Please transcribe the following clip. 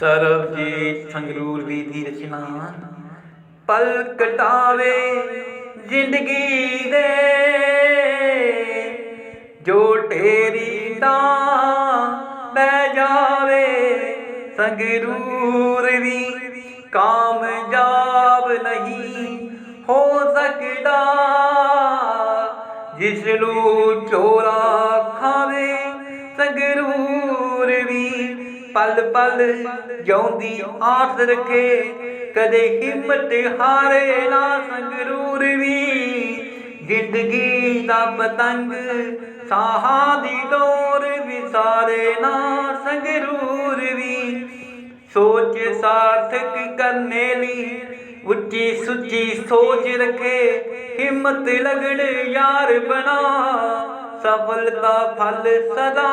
ਸਰਬਜੀਤ ਸੰਗਰੂਰ ਵੀ ਦੀ ਰਚਨਾ ਪਲ ਕਟਾਵੇ ਜ਼ਿੰਦਗੀ ਦੇ। ਜੋ ਢੇਰੀ ਤਾਂ ਬਹਿ ਜਾਵੇ, ਸੰਗਰੂਰ ਵੀ ਕਾਮਯਾਬ ਨਹੀਂ ਹੋ ਸਕਦਾ। ਜਿਸ ਨੂੰ ਚੋਰਾ ਖਾਵੇ, ਸੰਗਰੂਰ ਵੀ ਪਲ ਪਲ ਜਿਉਂਦੀ ਆਸ ਰੱਖੇ, ਕਦੇ ਹਿੰਮਤ ਹਾਰੇ ਨਾ ਸੰਗਰੂਰ ਵੀ। ਜ਼ਿੰਦਗੀ ਦਾ ਪਤੰਗ ਸਾਹਾਂ ਦੀ ਡੋਰ ਵਿਸਾਰੇ ਨਾ ਸੰਗਰੂਰ ਵੀ। ਸੋਚ ਸਾਰਥਕ ਕਰਨੇ ਲਈ ਉੱਚੀ ਸੁੱਚੀ ਸੋਚ ਰੱਖੇ, ਹਿੰਮਤ ਲਗਣ ਯਾਰ ਬਣਾ। ਸਫਲਤਾ ਫਲ ਸਦਾ